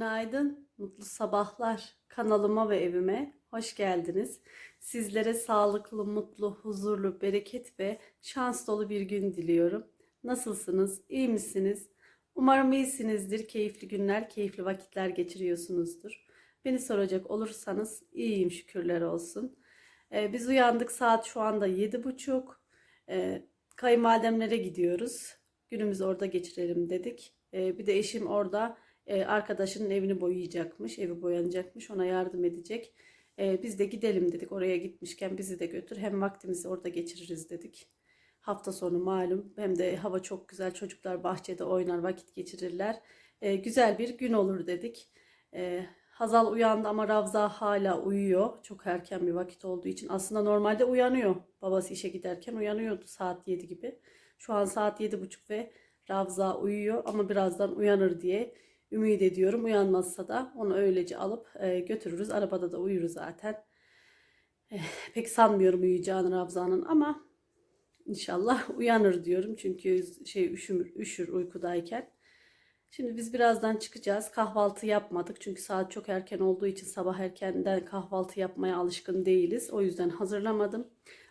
Günaydın, mutlu sabahlar. Kanalıma ve evime hoş geldiniz. Sizlere sağlıklı, mutlu, huzurlu, bereket ve şans dolu bir gün diliyorum. Nasılsınız? İyi misiniz? Umarım iyisinizdir. Keyifli günler, keyifli vakitler geçiriyorsunuzdur. Beni soracak olursanız iyiyim şükürler olsun. Ee, biz uyandık saat şu anda yedi buçuk. Ee, kayınvalidemlere gidiyoruz. Günümüzü orada geçirelim dedik. Ee, bir de eşim orada e, arkadaşının evini boyayacakmış, evi boyanacakmış, ona yardım edecek. E, biz de gidelim dedik oraya gitmişken bizi de götür. Hem vaktimizi orada geçiririz dedik. Hafta sonu malum hem de hava çok güzel çocuklar bahçede oynar vakit geçirirler. E, güzel bir gün olur dedik. Hazal uyandı ama Ravza hala uyuyor. Çok erken bir vakit olduğu için. Aslında normalde uyanıyor. Babası işe giderken uyanıyordu saat 7 gibi. Şu an saat 7.30 ve Ravza uyuyor ama birazdan uyanır diye ümit ediyorum. Uyanmazsa da onu öylece alıp e, götürürüz. Arabada da uyur zaten. Eh, pek sanmıyorum uyuyacağını Ravza'nın ama inşallah uyanır diyorum. Çünkü şey üşür, üşür uykudayken. Şimdi biz birazdan çıkacağız. Kahvaltı yapmadık. Çünkü saat çok erken olduğu için sabah erkenden kahvaltı yapmaya alışkın değiliz. O yüzden hazırlamadım.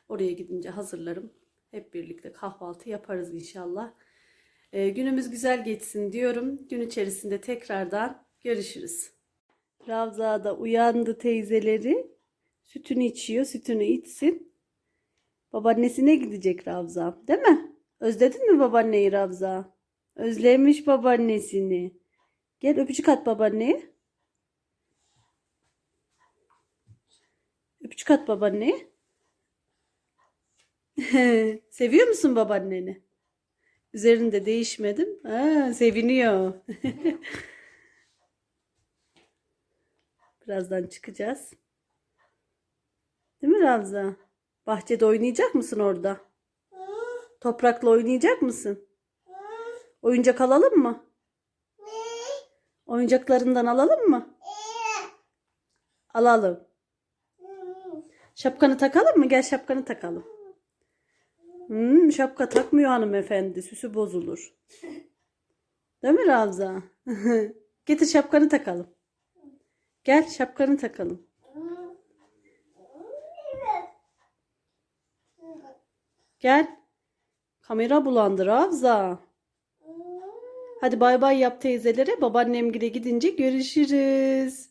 Oraya gidince hazırlarım. Hep birlikte kahvaltı yaparız inşallah. Ee, günümüz güzel geçsin diyorum. Gün içerisinde tekrardan görüşürüz. Ravza da uyandı teyzeleri. Sütünü içiyor. Sütünü içsin. Babaannesine gidecek Ravza. Değil mi? Özledin mi babaanneyi Ravza? Özlemiş babaannesini. Gel öpücük at babaanneye. Öpücük at babaanneye. Seviyor musun babaanneni? Üzerinde değişmedim. Ha, seviniyor. Birazdan çıkacağız. Değil mi Ravza? Bahçede oynayacak mısın orada? Toprakla oynayacak mısın? Oyuncak alalım mı? Oyuncaklarından alalım mı? Alalım. Şapkanı takalım mı? Gel şapkanı takalım. Hmm, şapka takmıyor hanımefendi. Süsü bozulur. Değil mi Ravza? Getir şapkanı takalım. Gel şapkanı takalım. Gel. Kamera bulandı Ravza. Hadi bay bay yap teyzelere. Babaannem gide gidince görüşürüz.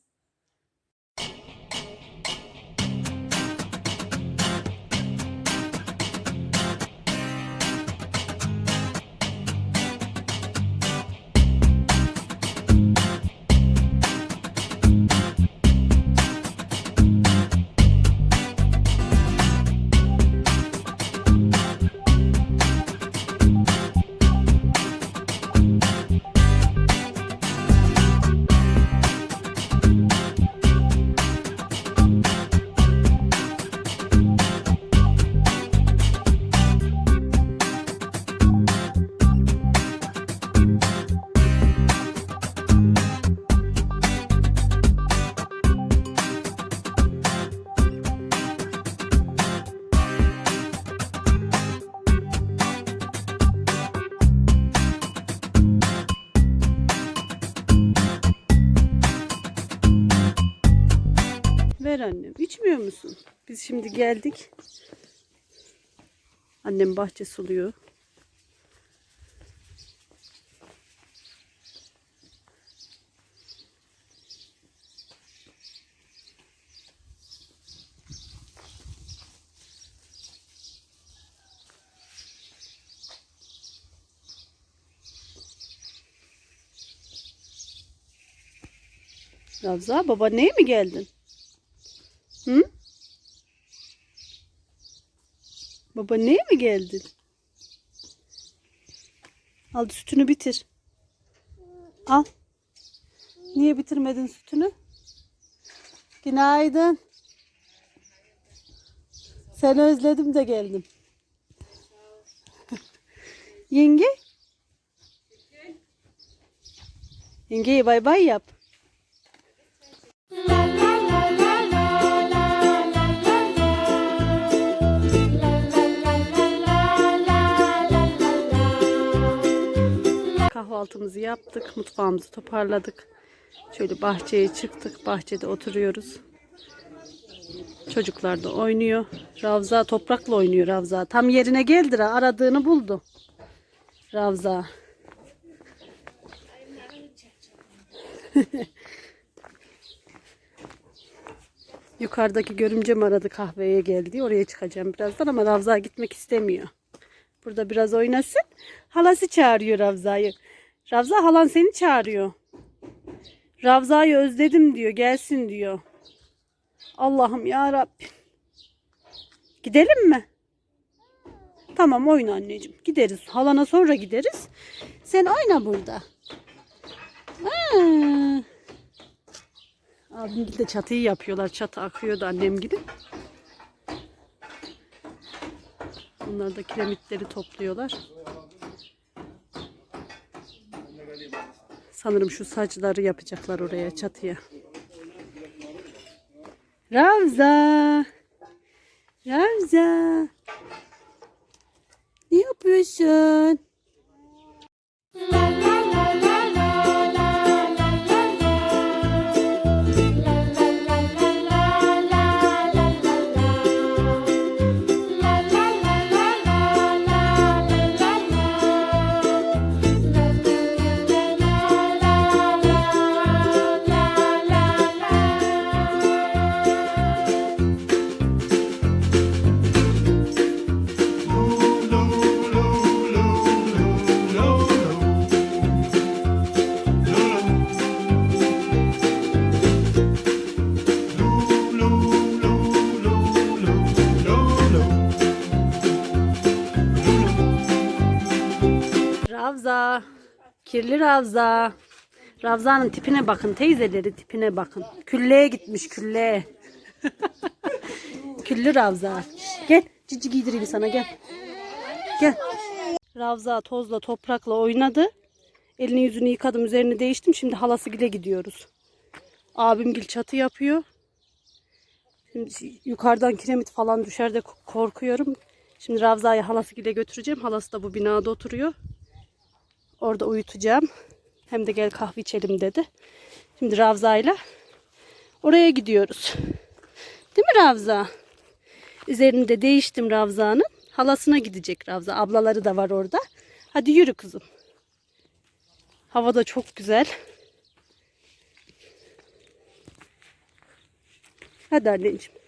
Biz şimdi geldik. Annem bahçe suluyor. Ravza baba neye mi geldin? Hı? Baba neye mi geldin? Al sütünü bitir. Al. Niye bitirmedin sütünü? Günaydın. Seni özledim de geldim. Yenge? Yengeye bay bay yap. Kahvaltımızı yaptık, mutfağımızı toparladık. Şöyle bahçeye çıktık. Bahçede oturuyoruz. Çocuklar da oynuyor. Ravza toprakla oynuyor Ravza. Tam yerine geldi. Aradığını buldu. Ravza. Yukarıdaki görümcem aradı kahveye geldi. Oraya çıkacağım birazdan ama Ravza gitmek istemiyor. Burada biraz oynasın. Halası çağırıyor Ravza'yı. Ravza halan seni çağırıyor. Ravza'yı özledim diyor. Gelsin diyor. Allah'ım ya Rabbim. Gidelim mi? Tamam oyna anneciğim. Gideriz. Halana sonra gideriz. Sen oyna burada. Ha. Abim de çatıyı yapıyorlar. Çatı akıyordu annem gibi. Bunlar da kiremitleri topluyorlar. Sanırım şu saçları yapacaklar oraya çatıya. Ravza. Ravza. Ne yapıyorsun? Ravza. Kirli Ravza. Ravza'nın tipine bakın. Teyzeleri tipine bakın. Külleye gitmiş külleye. Küllü Ravza. Gel. Cici giydireyim sana gel. Gel. Ravza tozla toprakla oynadı. Elini yüzünü yıkadım. Üzerini değiştim. Şimdi halası gile gidiyoruz. Abim gil çatı yapıyor. Şimdi yukarıdan kiremit falan düşer de korkuyorum. Şimdi Ravza'yı halası gile götüreceğim. Halası da bu binada oturuyor. Orada uyutacağım. Hem de gel kahve içelim dedi. Şimdi Ravza'yla oraya gidiyoruz. Değil mi Ravza? Üzerini de değiştim Ravza'nın. Halasına gidecek Ravza. Ablaları da var orada. Hadi yürü kızım. Hava da çok güzel. Hadi anneciğim.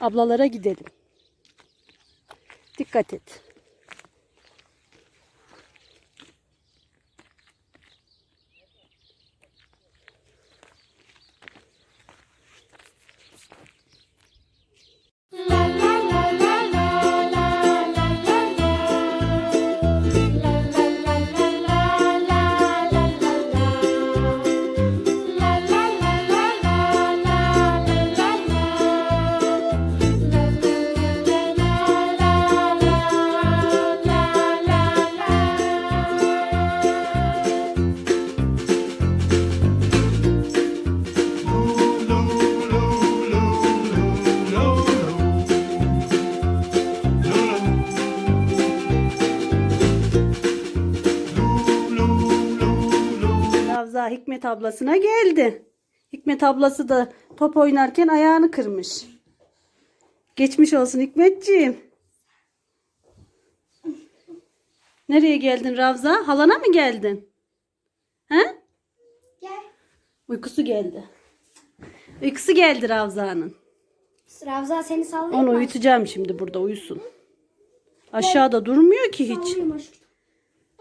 Ablalara gidelim. Dikkat et. Hikmet ablasına geldi. Hikmet ablası da top oynarken ayağını kırmış. Geçmiş olsun Hikmetciğim. Nereye geldin Ravza? Halana mı geldin? He? Gel. Uykusu geldi. Uykusu geldi Ravza'nın. Ravza seni sallayayım Onu mı? uyutacağım şimdi burada uyusun. Aşağıda durmuyor ki hiç.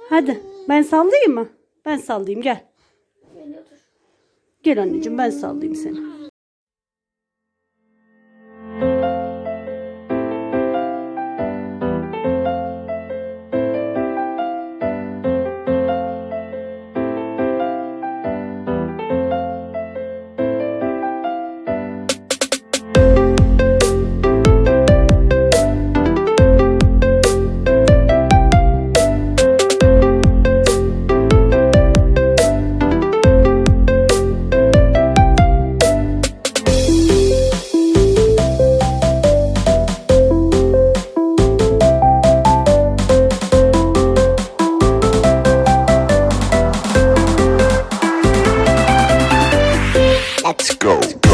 Hadi ben sallayayım mı? Ben sallayayım gel. Gel anneciğim ben sallayayım seni. Let's go.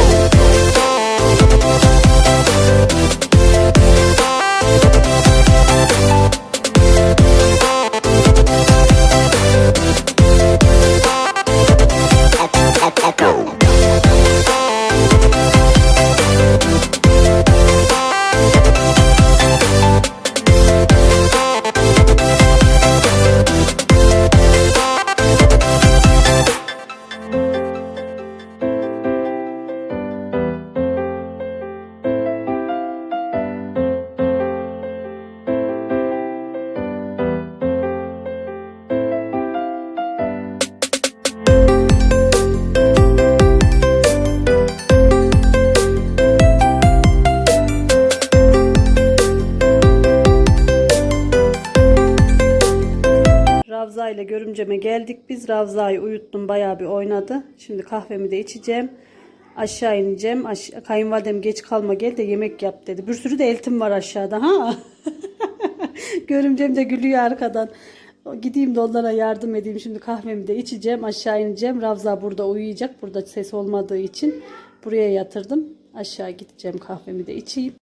Biz. Ravza'yı uyuttum bayağı bir oynadı. Şimdi kahvemi de içeceğim. Aşağı ineceğim. Aş Kayınvalidem geç kalma gel de yemek yap dedi. Bir sürü de eltim var aşağıda ha. Görümcem de gülüyor arkadan. Gideyim de onlara yardım edeyim. Şimdi kahvemi de içeceğim. Aşağı ineceğim. Ravza burada uyuyacak. Burada ses olmadığı için buraya yatırdım. Aşağı gideceğim kahvemi de içeyim.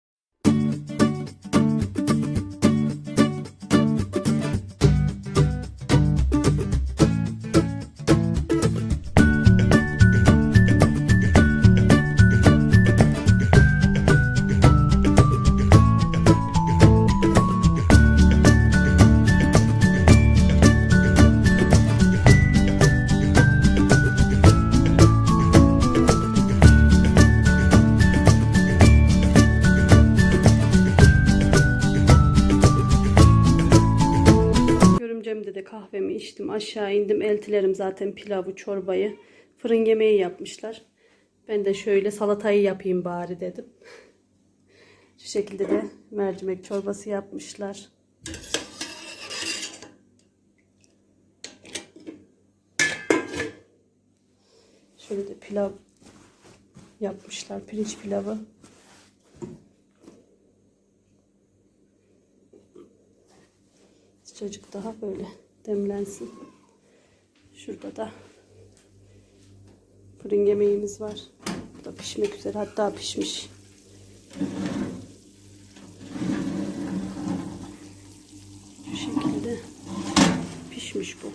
Eltilerim zaten pilavı, çorbayı, fırın yemeği yapmışlar. Ben de şöyle salatayı yapayım bari dedim. Şu şekilde de mercimek çorbası yapmışlar. Şöyle de pilav yapmışlar. Pirinç pilavı. Sıcacık daha böyle demlensin. Şurada da fırın yemeğimiz var. Bu da pişmek üzere. Hatta pişmiş. Şu şekilde pişmiş bu.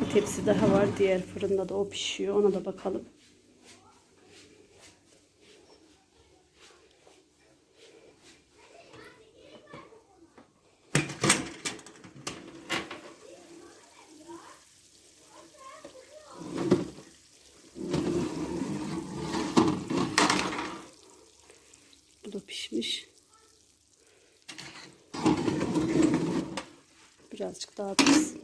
Bir tepsi daha var. Diğer fırında da o pişiyor. Ona da bakalım. Pişmiş. Birazcık daha pişsin.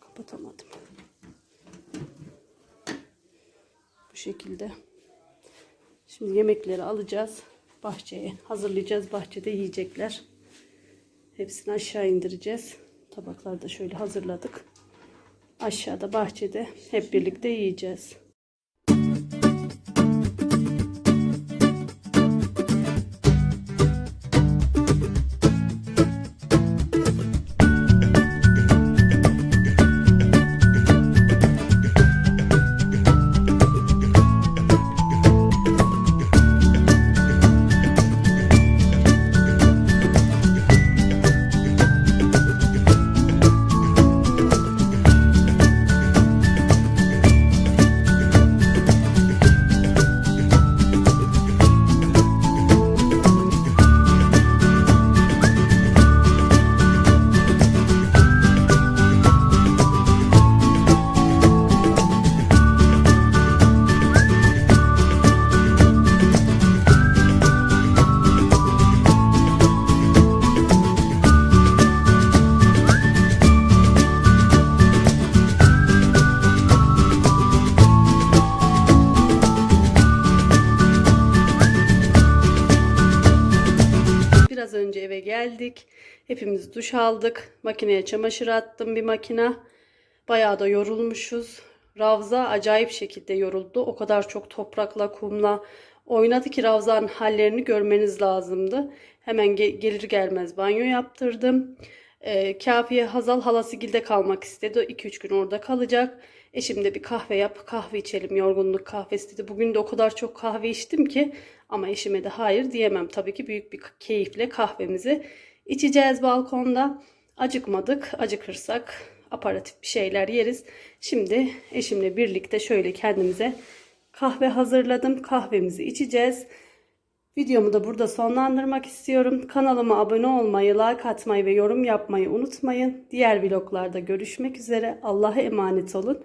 Kapatamadım. Bu şekilde. Şimdi yemekleri alacağız. Bahçeye hazırlayacağız. Bahçede yiyecekler. Hepsini aşağı indireceğiz. Tabakları da şöyle hazırladık. Aşağıda bahçede hep birlikte yiyeceğiz. Geldik. Hepimiz duş aldık. Makineye çamaşır attım bir makine. Bayağı da yorulmuşuz. Ravza acayip şekilde yoruldu. O kadar çok toprakla, kumla oynadı ki Ravza'nın hallerini görmeniz lazımdı. Hemen ge- gelir gelmez banyo yaptırdım. E, Kafiye Hazal halasıgilde kalmak istedi. 2-3 gün orada kalacak. Eşim de bir kahve yap, kahve içelim, yorgunluk kahvesi dedi. Bugün de o kadar çok kahve içtim ki ama eşime de hayır diyemem. Tabii ki büyük bir keyifle kahvemizi içeceğiz balkonda. Acıkmadık, acıkırsak aparatif bir şeyler yeriz. Şimdi eşimle birlikte şöyle kendimize kahve hazırladım. Kahvemizi içeceğiz. Videomu da burada sonlandırmak istiyorum. Kanalıma abone olmayı, like atmayı ve yorum yapmayı unutmayın. Diğer vloglarda görüşmek üzere. Allah'a emanet olun.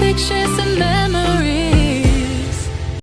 pictures